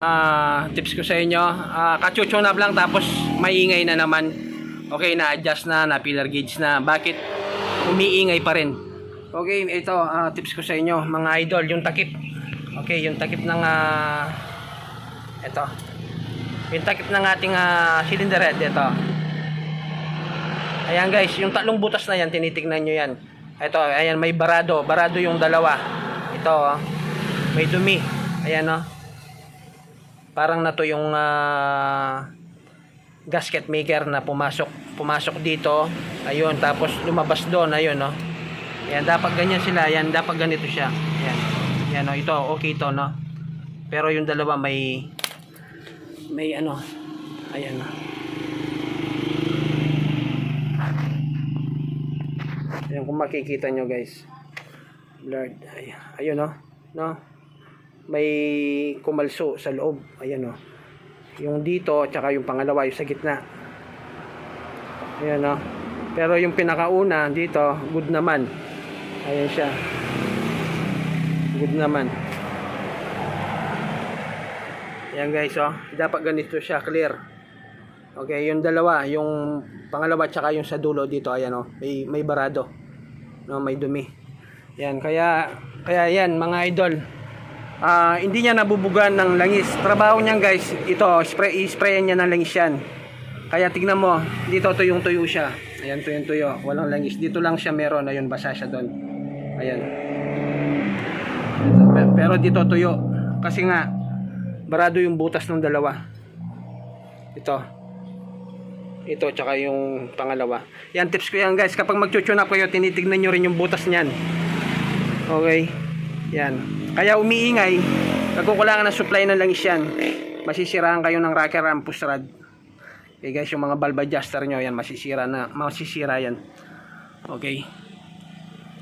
Ah, tips ko sa inyo, ah kachuchunap lang tapos maingay na naman. Okay, na-adjust na, na pillar gauge na. Bakit umiingay pa rin? Okay, ito ah, tips ko sa inyo, mga idol, yung takip. Okay, yung takip ng ah ito. Yung takip ng ating ah, cylinder head ito. Ayan guys, yung tatlong butas na yan, tinitingnan nyo yan. Ito, ayan, may barado. Barado yung dalawa. Ito, oh. may dumi. Ayan, oh. Parang na to yung ah, gasket maker na pumasok. Pumasok dito. Ayun, tapos lumabas doon. Ayun, no. Ayan, dapat ganyan sila. Ayan, dapat ganito siya. Ayan. Ayan, oh. Ito, okay to, no. Pero yung dalawa may may ano. Ayan, no. Ayan kung makikita nyo guys. Blurred. Ay, ayun no. No. May kumalso sa loob. Ayan no. Yung dito at saka yung pangalawa yung sa gitna. Ayan no. Pero yung pinakauna dito, good naman. Ayan siya. Good naman. Ayan guys oh. Dapat ganito siya clear. Okay, yung dalawa, yung pangalawa tsaka yung sa dulo dito, ayan oh, may may barado. No, may dumi. Yan, kaya kaya yan mga idol. Ah, hindi niya nabubugan ng langis. Trabaho niyan guys, ito, spray i-sprayan niya ng langis yan. Kaya tignan mo, dito tuyong tuyo siya. Ayan, tuyong tuyo, walang langis. Dito lang siya meron, ayun, basa siya doon. Ayan. Pero dito tuyo. Kasi nga, barado yung butas ng dalawa. Ito. Ito, tsaka yung pangalawa. Yan, tips ko yan guys. Kapag mag-tune up kayo, tinitignan nyo rin yung butas niyan. Okay. Yan. Kaya umiingay. Nagkukulangan ng supply ng langis yan. Masisiraan kayo ng rocker ramp push rod. Okay guys, yung mga valve adjuster nyo, yan, masisira na. Masisira yan. Okay.